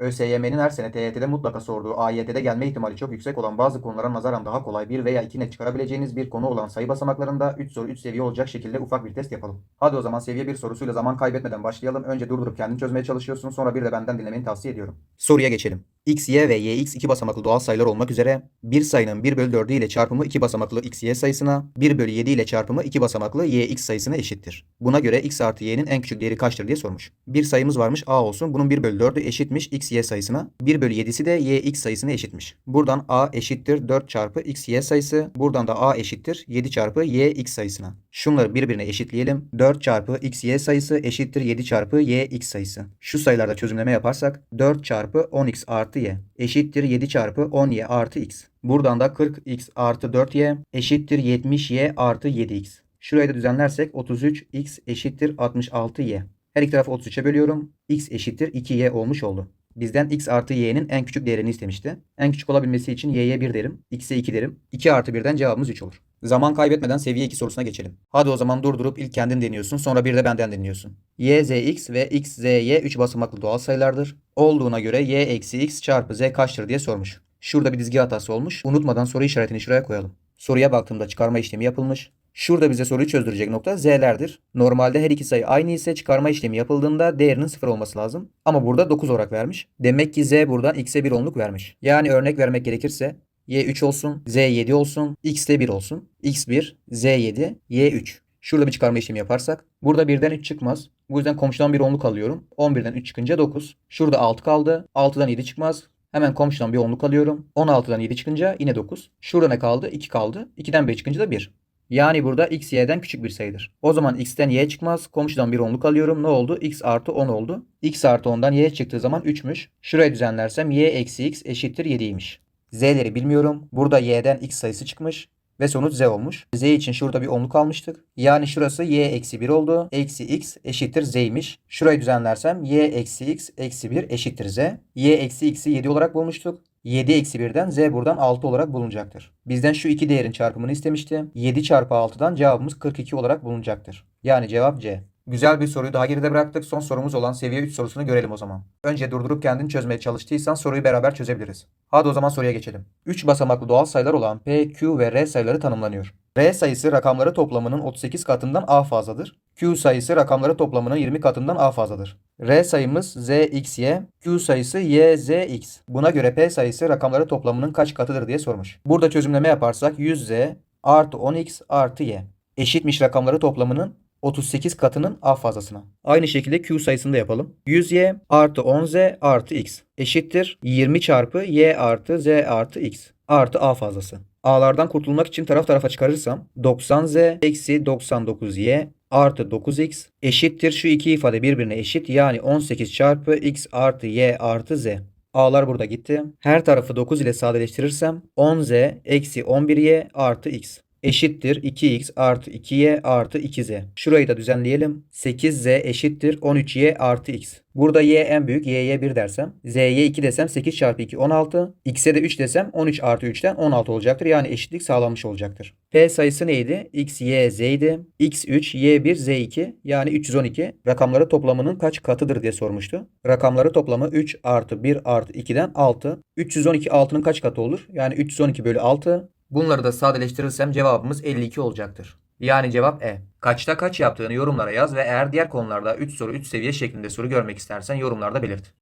ÖSYM'nin her sene TYT'de mutlaka sorduğu AYT'de gelme ihtimali çok yüksek olan bazı konulara nazaran daha kolay bir veya iki net çıkarabileceğiniz bir konu olan sayı basamaklarında 3 soru 3 seviye olacak şekilde ufak bir test yapalım. Hadi o zaman seviye 1 sorusuyla zaman kaybetmeden başlayalım. Önce durdurup kendin çözmeye çalışıyorsun sonra bir de benden dinlemeni tavsiye ediyorum. Soruya geçelim. X, Y ve YX iki basamaklı doğal sayılar olmak üzere bir sayının 1 bölü 4'ü ile çarpımı iki basamaklı XY sayısına 1 bölü 7 ile çarpımı iki basamaklı YX sayısına eşittir. Buna göre X artı Y'nin en küçük değeri kaçtır diye sormuş. Bir sayımız varmış A olsun. Bunun 1 bölü 4'ü eşitmiş XY sayısına. 1 bölü 7'si de YX sayısına eşitmiş. Buradan A eşittir 4 çarpı XY sayısı. Buradan da A eşittir 7 çarpı YX sayısına. Şunları birbirine eşitleyelim. 4 çarpı XY sayısı eşittir 7 çarpı YX sayısı. Şu sayılarda çözümleme yaparsak 4 çarpı 10x artı Y eşittir 7 çarpı 10Y artı X. Buradan da 40x artı 4y eşittir 70y artı 7x. Şurayı da düzenlersek 33x eşittir 66y. Her iki tarafı 33'e bölüyorum. x eşittir 2y olmuş oldu. Bizden x artı y'nin en küçük değerini istemişti. En küçük olabilmesi için y'ye 1 derim, x'e 2 derim. 2 artı 1'den cevabımız 3 olur. Zaman kaybetmeden seviye 2 sorusuna geçelim. Hadi o zaman durdurup ilk kendin deniyorsun sonra bir de benden dinliyorsun. y, z, x ve x, z, y 3 basamaklı doğal sayılardır. Olduğuna göre y eksi x çarpı z kaçtır diye sormuş. Şurada bir dizgi hatası olmuş. Unutmadan soru işaretini şuraya koyalım. Soruya baktığımda çıkarma işlemi yapılmış. Şurada bize soruyu çözdürecek nokta z'lerdir. Normalde her iki sayı aynı ise çıkarma işlemi yapıldığında değerinin 0 olması lazım. Ama burada 9 olarak vermiş. Demek ki z buradan x'e 1 onluk vermiş. Yani örnek vermek gerekirse y 3 olsun, z 7 olsun, x de 1 olsun. x 1, z 7, y 3. Şurada bir çıkarma işlemi yaparsak burada 1'den 3 çıkmaz. Bu yüzden komşudan bir onluk alıyorum. 11'den 3 çıkınca 9. Şurada 6 kaldı. 6'dan 7 çıkmaz. Hemen komşudan bir onluk alıyorum. 16'dan 7 çıkınca yine 9. Şurada ne kaldı? 2 kaldı. 2'den 5 çıkınca da 1. Yani burada x y'den küçük bir sayıdır. O zaman x'ten y çıkmaz. Komşudan bir onluk alıyorum. Ne oldu? x artı 10 oldu. x artı 10'dan y çıktığı zaman 3'müş. Şurayı düzenlersem y eksi x eşittir 7'ymiş. Z'leri bilmiyorum. Burada y'den x sayısı çıkmış. Ve sonuç z olmuş. z için şurada bir onluk almıştık. Yani şurası y eksi 1 oldu. Eksi x eşittir z'ymiş. Şurayı düzenlersem y eksi x eksi 1 eşittir z. y eksi x'i 7 olarak bulmuştuk. 7 eksi 1'den z buradan 6 olarak bulunacaktır. Bizden şu iki değerin çarpımını istemişti. 7 çarpı 6'dan cevabımız 42 olarak bulunacaktır. Yani cevap C. Güzel bir soruyu daha geride bıraktık. Son sorumuz olan seviye 3 sorusunu görelim o zaman. Önce durdurup kendin çözmeye çalıştıysan soruyu beraber çözebiliriz. Hadi o zaman soruya geçelim. 3 basamaklı doğal sayılar olan P, Q ve R sayıları tanımlanıyor. R sayısı rakamları toplamının 38 katından A fazladır. Q sayısı rakamları toplamının 20 katından A fazladır. R sayımız Z, X, Y, Q sayısı Y, Z, X. Buna göre P sayısı rakamları toplamının kaç katıdır diye sormuş. Burada çözümleme yaparsak 100Z artı 10X artı Y. Eşitmiş rakamları toplamının 38 katının A fazlasına. Aynı şekilde Q sayısını da yapalım. 100Y artı 10Z artı X eşittir 20 çarpı Y artı Z artı X artı A fazlası. A'lardan kurtulmak için taraf tarafa çıkarırsam 90Z eksi 99Y artı 9X eşittir şu iki ifade birbirine eşit yani 18 çarpı X artı Y artı Z. A'lar burada gitti. Her tarafı 9 ile sadeleştirirsem 10Z eksi 11Y artı X eşittir 2x artı 2y artı 2z. Şurayı da düzenleyelim. 8z eşittir 13y artı x. Burada y en büyük y'ye 1 dersem. z'ye 2 desem 8 çarpı 2 16. x'e de 3 desem 13 artı 3'ten 16 olacaktır. Yani eşitlik sağlanmış olacaktır. p sayısı neydi? x, y, z idi. x 3, y 1, z 2 yani 312 rakamları toplamının kaç katıdır diye sormuştu. Rakamları toplamı 3 artı 1 artı 2'den 6. 312 6'nın kaç katı olur? Yani 312 bölü 6 Bunları da sadeleştirirsem cevabımız 52 olacaktır. Yani cevap E. Kaçta kaç yaptığını yorumlara yaz ve eğer diğer konularda 3 soru 3 seviye şeklinde soru görmek istersen yorumlarda belirt.